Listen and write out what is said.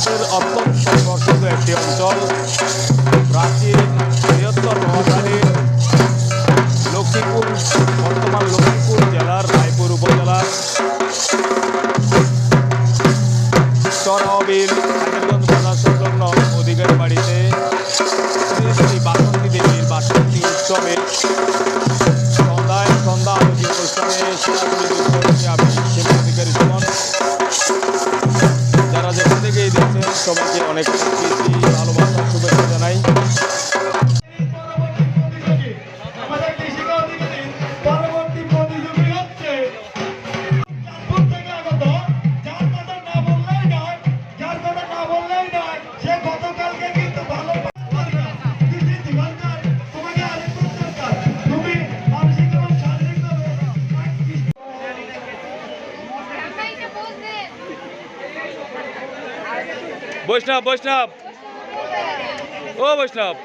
দেশের অত্যন্ত প্রসিদ্ধ একটি অঞ্চল প্রাচীন বৃহত্তর মহাসারী লক্ষ্মীপুর, বর্তমান লক্ষ্মীপুর জেলার রায়পুর উপজেলার চরাবিল অনেক প্রীতি ভালোবাসা বৈষ্ণব বৈষ্ণব। ও বৈষ্ণব।